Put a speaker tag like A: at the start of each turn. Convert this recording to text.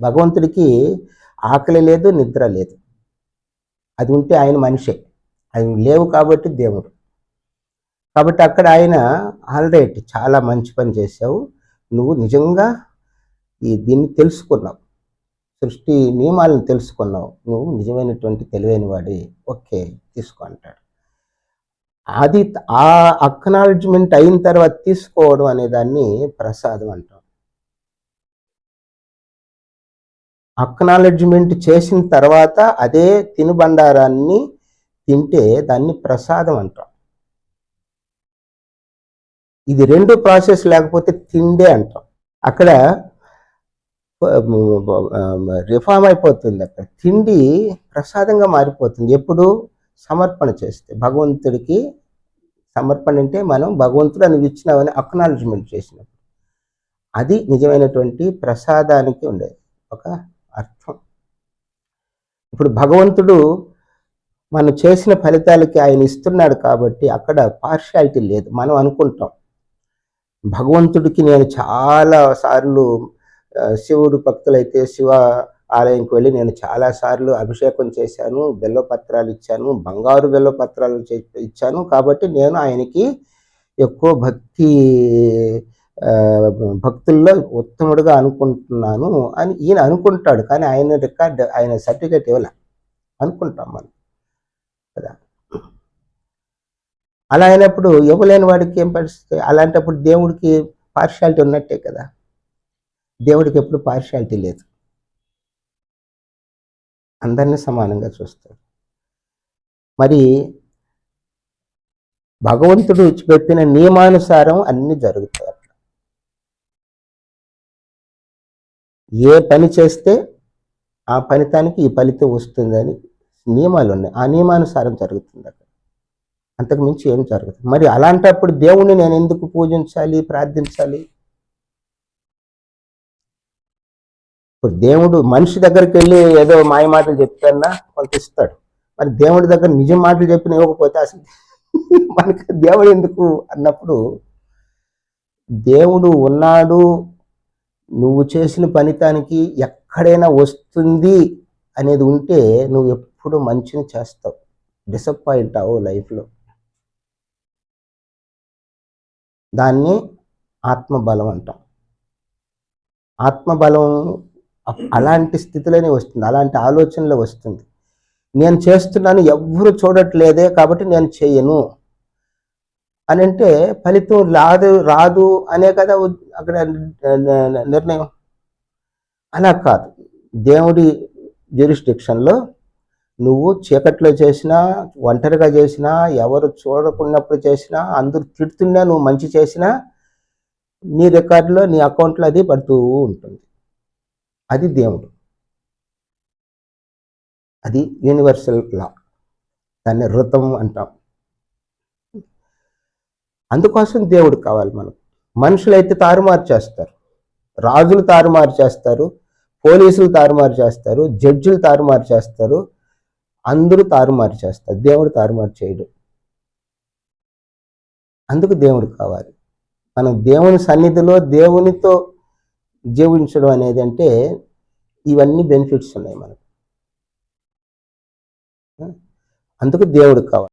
A: భగవంతుడికి ఆకలి లేదు నిద్ర లేదు. అది ఉంటే ఆయన మనిషే. అవి లేవు కాబట్టి దేవుడు. కాబట్టి అక్కడ ఆయన ఆల్రైట్ చాలా మంచి పని చేసావు నువ్వు నిజంగా ఈ దీన్ని తెలుసుకున్నావు. సృష్టి నియమాలను తెలుసుకున్నావు. నువ్వు నిజమైనటువంటి తెలివైన వాడి. ఓకే తీసుకో అంటాడు. అది ఆ అక్నాలజ్మెంట్ అయిన తర్వాత తీసుకోవడం అనే దాన్ని ప్రసాదం అంటాం. అక్నాలెడ్జ్మెంట్ చేసిన తర్వాత అదే తినుబండారాన్ని తింటే దాన్ని ప్రసాదం అంటాం. ఇది రెండు ప్రాసెస్ లేకపోతే తిండే అంటాం. అక్కడ రిఫార్మ్ అయిపోతుంది అక్కడ. తిండి ప్రసాదంగా మారిపోతుంది. ఎప్పుడు? సమర్పణ చేస్తే. భగవంతుడికి సమర్పణ అంటే మనం భగవంతుడు అని ఇచ్చినామని అక్నాలజ్మెంట్ చేసినప్పుడు. అది నిజమైనటువంటి ప్రసాదానికి ఉండేది. ఒక అర్థం. ఇప్పుడు భగవంతుడు మనం చేసిన ఫలితాలకి ఆయన ఇస్తున్నాడు కాబట్టి అక్కడ పార్షాలిటీ లేదు. మనం అనుకుంటాం భగవంతుడికి నేను చాలా సార్లు శివుడు భక్తులైతే శివ ఆలయంకి వెళ్ళి నేను చాలా సార్లు అభిషేకం చేశాను బెల్లపత్రాలు ఇచ్చాను బంగారు బెల్లపత్రాలు చే- ఇచ్చాను కాబట్టి నేను ఆయనకి ఎక్కువ భక్తి భక్తుల్లో ఉత్తముడుగా అనుకుంటున్నాను అని ఈయన అనుకుంటాడు. కానీ ఆయన రికార్డ్ ఆయన సర్టిఫికేట్ ఇవ్వలే. అనుకుంటాం మనం. కదా? అలా అయినప్పుడు ఇవ్వలేని వాడికి ఏం పరిస్థితి? అలాంటప్పుడు దేవుడికి పార్షాలిటీ ఉన్నట్టే కదా? దేవుడికి ఎప్పుడు పార్షాలిటీ లేదు. అందరినీ సమానంగా చూస్తాడు. మరి భగవంతుడు చెప్పిన నియమానుసారం అన్నీ జరుగుతాయి. ఏ పని చేస్తే ఆ ఫలితానికి ఈ ఫలితం వస్తుందని నియమాలు ఉన్నాయి ఆ నియమానుసారం జరుగుతుంది అక్కడ. అంతకు మించి ఏం జరగదు. మరి అలాంటప్పుడు దేవుణ్ణి నేను ఎందుకు పూజించాలి ప్రార్థించాలి? ఇప్పుడు దేవుడు మనిషి దగ్గరికి వెళ్ళి ఏదో మాయ మాటలు చెప్తాన్నా కొంత ఇస్తాడు. మరి దేవుడి దగ్గర నిజం మాటలు చెప్పిన ఇవ్వకపోతే అసలు మనకి దేవుడు ఎందుకు అన్నప్పుడు దేవుడు ఉన్నాడు నువ్వు చేసిన ఫలితానికి ఎక్కడైనా వస్తుంది అనేది ఉంటే నువ్వు ఎప్పుడు మంచిని చేస్తావు. డిసప్పాయింట్ అవ్వవు లైఫ్లో దాన్ని ఆత్మబలం అంటాం. ఆత్మబలం అలాంటి స్థితిలోనే వస్తుంది. అలాంటి ఆలోచనలో వస్తుంది. నేను చేస్తున్నాను ఎవ్వరు చూడట్లేదే కాబట్టి నేను చేయను. అని అంటే ఫలితం రాదు రాదు అనే కదా అక్కడ నిర్ణయం. అలా కాదు. దేవుడి జ్యూరిస్డిక్షన్లో నువ్వు చీకట్లో చేసినా ఒంటరిగా చేసినా ఎవరు చూడకున్నప్పుడు చేసినా అందరూ తిడుతున్నా నువ్వు మంచి చేసినా నీ రికార్డులో నీ అకౌంట్లో అది పడుతూ ఉంటుంది. అది దేవుడు. అది యూనివర్సల్ లా దాన్ని ఋతం అంటాం. అందుకోసం దేవుడు కావాలి మనకు మనుషులైతే తారుమారు చేస్తారు. రాజులు తారుమారు చేస్తారు. పోలీసులు తారుమారు చేస్తారు. జడ్జిలు తారుమారు చేస్తారు. అందరూ తారుమారు చేస్తారు. దేవుడు తారుమారు చేయడు. అందుకు దేవుడు కావాలి. మనం దేవుని సన్నిధిలో దేవునితో జీవించడం అనేది అంటే ఇవన్నీ బెనిఫిట్స్ ఉన్నాయి మనకు. అందుకు దేవుడు కావాలి.